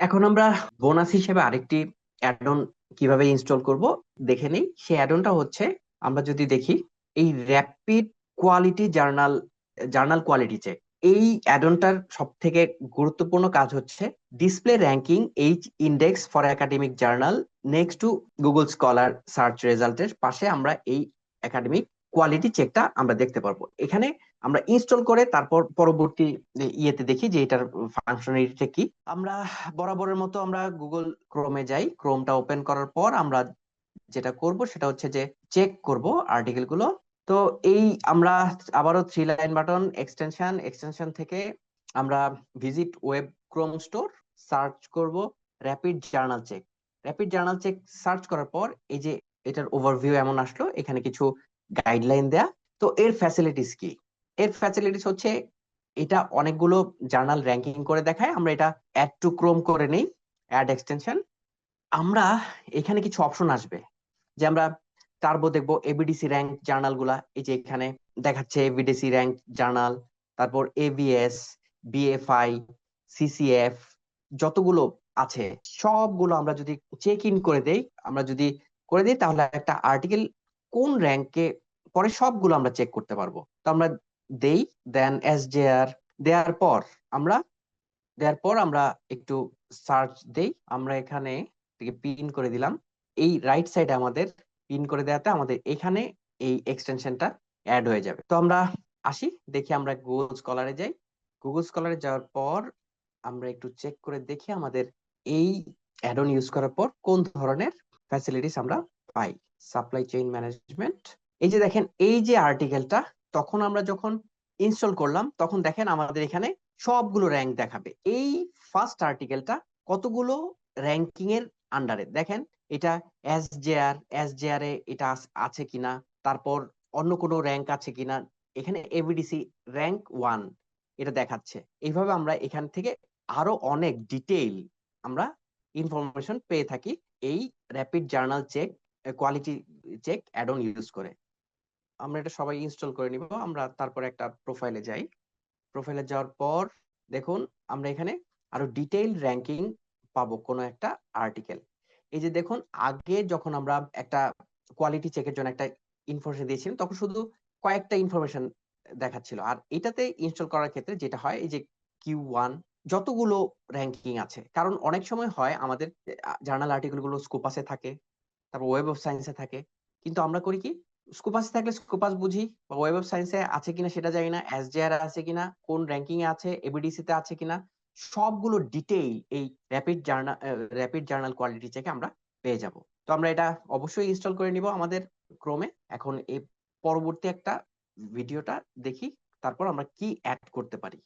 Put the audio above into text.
এখন আমরা বোনাস হিসেবে আরেকটি অ্যাডন কীভাবে ইনস্টল করব দেখে নিই। সেই অ্যাডনটা হচ্ছে, আমরা যদি দেখি, এই rapid quality journal journal quality check এই অ্যাডনটার সব থেকে গুরুত্বপূর্ণ কাজ হচ্ছে display ranking H index for academic journal next to Google scholar search রেজাল্টের পাশে আমরা এই একাডেমিক কোয়ালিটি চেকটা আমরা দেখতে পারব। এখানে আমরা ইনস্টল করে তারপর পরবর্তী ইয়েতে দেখি যে এটার ফাংশনালিটিটা কি। আমরা বরাবরের মতো আমরা গুগল ক্রোমে যাই। ক্রোমটা ওপেন করার পর আমরা যেটা করব সেটা হচ্ছে যে চেক করব আর্টিকেলগুলো। তো এই আমরা আবারও three line button extension extension থেকে আমরা visit web Chrome store search করব rapid journal check rapid journal check search করার পর এই যে এটার ওভারভিউ এমন আসলো। এখানে কিছু গাইডলাইন দেয়া। তো এর ফ্যাসিলিটিস কি? এর ফ্যাসিলিটিস হচ্ছে এটা অনেকগুলো জার্নাল র্যাঙ্কিং করে দেখায়। আমরা এটা অ্যাড টু ক্রোম করে নেই অ্যাড এক্সটেনশন আমরা এখানে কিছু অপশন আসবে। যে আমরা টার্বো দেখব এবিডিসি র্যাঙ্ক জার্নালগুলা, এই যে এখানে দেখাচ্ছে এবিডিসি র্যাঙ্ক জার্নাল তারপর এবিএস বিএফআই সিসিএফ যতগুলো আছে, সবগুলো আমরা যদি চেক ইন করে দেই, আমরা যদি করে দিই, তাহলে একটা আর্টিকেল কোন র্যাঙ্কে পরে সবগুলো আমরা চেক করতে পারব। তো আমরা দেই দেন এস জে আর দেওয়ার পর আমরা দেওয়ার পর আমরা একটু সার্চ দেই, আমরা এখানে পিন করে দিলাম। এই রাইট সাইডে আমাদের পিন করে দেওয়াতে আমাদের এখানে এই এক্সটেনশনটা অ্যাড হয়ে যাবে। তো আমরা আসি, দেখি আমরা গুগল স্কলারে যাই। গুগল স্কলারে যাওয়ার পর আমরা একটু চেক করে দেখি আমাদের এই অ্যাডন ইউজ করার পর কোন ধরনের ফ্যাসিলিটিস আমরা পাই। সাপ্লাই চেইন ম্যানেজমেন্ট এই যে দেখেন, এই যে আর্টিকেলটা তখন আমরা যখন ইনস্টল করলাম, তখন দেখেন আমাদের এখানে সবগুলো র্যাঙ্ক দেখাবে। এই ফার্স্ট আর্টিকেলটা কতগুলো র্যাঙ্কিং এর আন্ডারে দেখেন, এটা S J R S J R এ এটা আছে কিনা, তারপর অন্য কোনো র্যাঙ্ক আছে কিনা, এখানে এভিডিসি র্যাঙ্ক ওয়ান এটা দেখাচ্ছে। এইভাবে আমরা এখান থেকে আরও অনেক ডিটেইল আমরা ইনফরমেশন পেয়ে থাকি। এই rapid journal check quality check add on use করে। আমরা এটা সবাই ইনস্টল করে নিব। আমরা তারপর একটা প্রোফাইলে যাই। প্রোফাইলে যাওয়ার পর দেখুন, আমরা এখানে আরও ডিটেইল র্যাঙ্কিং পাবো কোনো একটা আর্টিকেল এই যে দেখুন, আগে যখন আমরা একটা কোয়ালিটি চেকের জন্য একটা ইনফরমেশন দিয়েছিলাম, তখন শুধু কয়েকটা ইনফরমেশন দেখাচ্ছিল। আর এটাতে ইনস্টল করার ক্ষেত্রে যেটা হয়, এই যে কিউ ওয়ান যতগুলো র্যাঙ্কিং আছে। কারণ অনেক সময় হয় আমাদের জার্নাল আর্টিকেলগুলো স্কোপাসে থাকে। তারপর ওয়েব অফ সায়েন্সে থাকে। কিন্তু আমরা করি কি স্কোপাসে থাকলে স্কোপাস বুঝি, বা ওয়েব অফ সায়েন্সে আছে কিনা সেটা জানি না এস জে আর আছে কিনা, কোন র্যাঙ্কিং এ আছে এবিডিসি তে আছে কিনা, সবগুলো ডিটেইল এই rapid journal rapid journal quality চেকে আমরা পেয়ে যাব। তো আমরা এটা অবশ্যই ইনস্টল করে নিব আমাদের ক্রোমে এখন এই পরবর্তী একটা ভিডিওটা দেখি, তারপর আমরা কি অ্যাড করতে পারি।